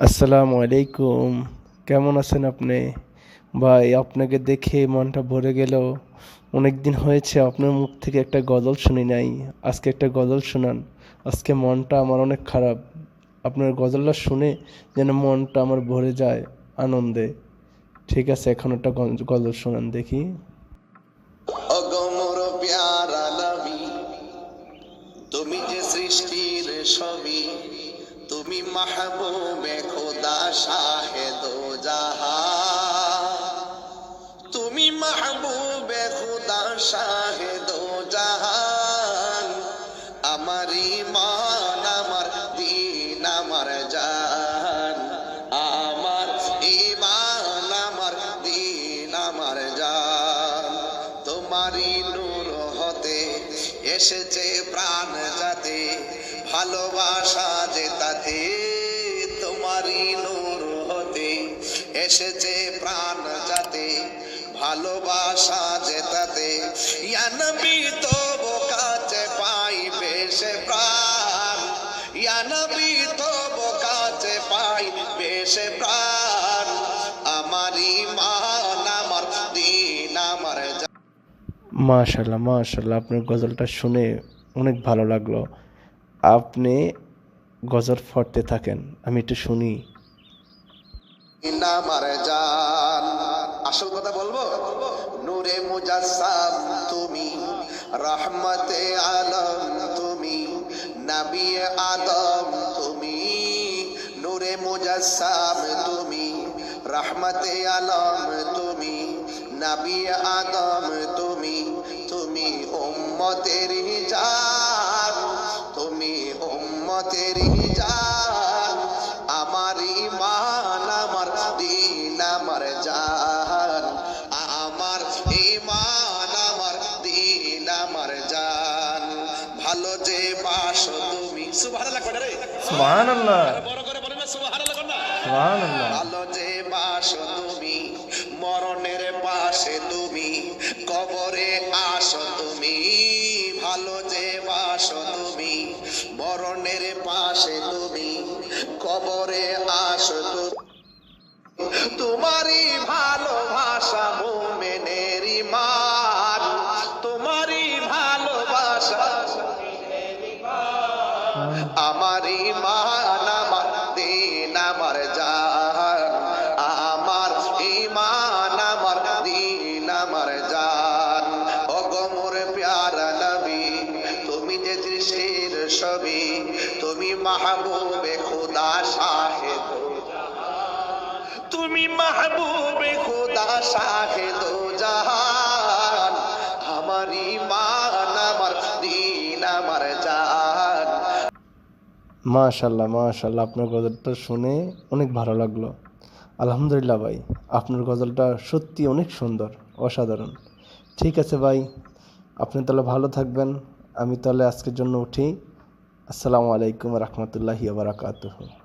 আসসালামু আলাইকুম। কেমন আছেন আপনি? ভাই, আপনাকে দেখে মনটা ভরে গেল। অনেক দিন হয়েছে, আপনার মুখ থেকে একটা গজল শুনি নাই। আজকে একটা গজল শোনান। আজকে মনটা আমার অনেক খারাপ। আপনার গজলটা শুনে যেন মনটা আমার ভরে যায় আনন্দে। ঠিক আছে, এখন একটা গজ- গজল শোনান দেখি। তুমি যে তুমি মাহবুবে খোদা শাহেদ জাহা তুমি মাহবুবে খোদা শাহেদ এসেছে প্রাণ যাতে, ভালোবাসা যে তাতে, তোমারই নূর হতে। এসেছে প্রাণ যাতে, ভালোবাসা যে তাতে। ইয়ানবি তো কাছে পাইবে সে প্রাণ। ইয়ানবি তো কাছে পাইবে সে প্রাণ। মাশাল্লাহ মাশাল্লাহ আপনার গজলটা শুনে অনেক ভালো লাগল। আপনি গজল পড়তে থাকেন, আমি একটু শুনি। আমার জান, আসল কথা বলব? নূরে মুজাসসাম তুমি, রহমতে আলম তুমি, নবী আদম তুমি, নূরে মুজাসসাম তুমি রহমতে আলম তুমি নবী আদম তুমি তুমি উম্মতের জান তুমি উম্মতের জান আমার ইমান আমার দিন আমার জান। আমার ইমান আমার দিন আমার জান। ভালো যে বাস তুমি সুবহানাল্লাহ না রে। সুবহানাল্লাহ। বড় করে বলেন না সুবহানাল্লাহ সুবহানাল্লাহ। ভালো যে বাস তুমি, মরণের পাশে তুমি, কবরে আসো তুমি, ভালো যে বাস তুমি, মরণের পাশে তুমি, কবরে আসো তুমি। তোমারই ভালোবাসা মোমেনের ইমান, তোমারই ভালোবাসা আমার ইমান। যে ছবি, তুমি মাহবুবে খোদা শাহেদ। তুমি মাহবুবে খোদা শাহেদ জাহান আমার ইমান আমার দিন, আমার জান। মাশাল্লাহ মাশাল্লাহ, আপনার গজলটা শুনে অনেক ভালো লাগল। আলহামদুলিল্লাহ ভাই, আপনার গজলটা সত্যি অনেক সুন্দর, অসাধারণ। ঠিক আছে ভাই, আপনি তাহলে ভালো থাকবেন। আমি তাহলে আজকের জন্য উঠি। আসসালামু আলাইকুম রহমতুল্লাহি বারাকাতুহু।